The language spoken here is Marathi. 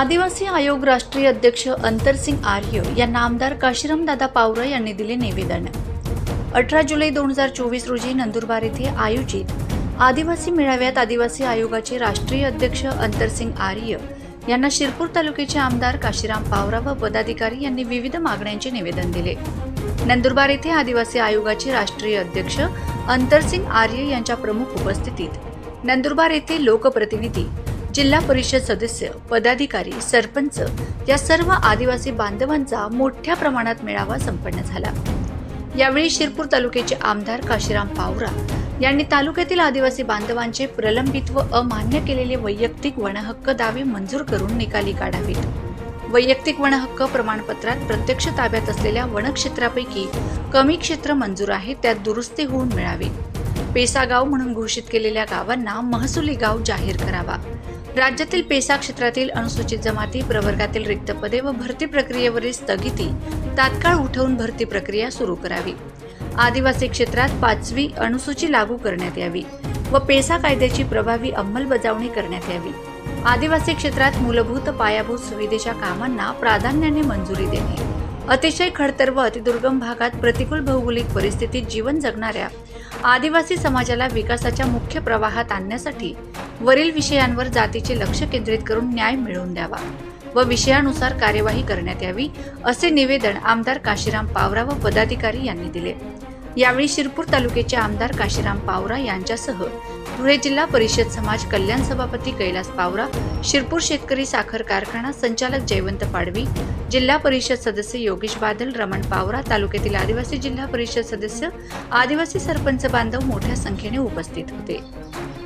आदिवासी आयोग राष्ट्रीय अध्यक्ष अंतरसिंग आर्य यांना आमदार काशीराम दादा पावरा यांनी दिले निवेदन. अठरा जुलै दोन हजार चोवीस रोजी नंदुरबार येथे आयोजित आदिवासी मेळाव्यात आदिवासी आयोगाचे राष्ट्रीय अध्यक्ष अंतरसिंग आर्य यांना शिरपूर तालुक्याचे आमदार काशीराम पावरा व पदाधिकारी यांनी विविध मागण्यांचे निवेदन दिले. नंदुरबार येथे आदिवासी आयोगाचे राष्ट्रीय अध्यक्ष अंतरसिंग आर्य यांच्या प्रमुख उपस्थितीत नंदुरबार येथे लोकप्रतिनिधी जिल्हा परिषद सदस्य पदाधिकारी सरपंच या सर्व आदिवासी बांधवांचा मोठ्या प्रमाणात मेळावा संपन्न झाला. यावेळी शिरपूर तालुक्याचे आमदार काशीराम पावरा यांनी तालुक्यातील आदिवासी बांधवांचे प्रलंबित व अमान्य केलेले वैयक्तिक वनहक्क दावे मंजूर करून निकाली काढावेत. वैयक्तिक वनहक्क प्रमाणपत्रात प्रत्यक्ष ताब्यात असलेल्या वनक्षेत्रापैकी कमी क्षेत्र मंजूर आहे त्यात दुरुस्ती होऊन मिळावी. पेसा गाव म्हणून घोषित केलेल्या गावांना महसुली गाव जाहीर करावा. राज्यातील पेसा क्षेत्रातील अनुसूचित जमाती प्रवर्गातील रिक्त पदे व भरती प्रक्रियेवरील स्थगिती तात्काळ उठवून भरती प्रक्रिया सुरू करावी. आदिवासी क्षेत्रात पाचवी अनुसूची लागू करण्यात यावी व पेसा कायद्याची प्रभावी अंमलबजावणी करण्यात यावी. आदिवासी क्षेत्रात मूलभूत पायाभूत सुविधेच्या कामांना प्राधान्याने मंजुरी देणे. अतिशय खडतर व अतिदुर्गम भागात प्रतिकूल भौगोलिक परिस्थितीत जीवन जगणाऱ्या आदिवासी समाजाला विकासाच्या मुख्य प्रवाहात आणण्यासाठी वरील विषयांवर जातीचे लक्ष केंद्रित करून न्याय मिळवून द्यावा व विषयानुसार कार्यवाही करण्यात यावी असे निवेदन आमदार काशीराम पावरा व पदाधिकारी यांनी दिले. यावेळी शिरपूर तालुक्याचे आमदार काशीराम पावरा यांच्यासह धुळे जिल्हा परिषद समाज कल्याण सभापती कैलास पावरा शिरपूर शेतकरी साखर कारखाना संचालक जयवंत पाडवी जिल्हा परिषद सदस्य योगेश बादल रमण पावरा तालुक्यातील आदिवासी जिल्हा परिषद सदस्य आदिवासी सरपंच बांधव मोठ्या संख्येने उपस्थित होते.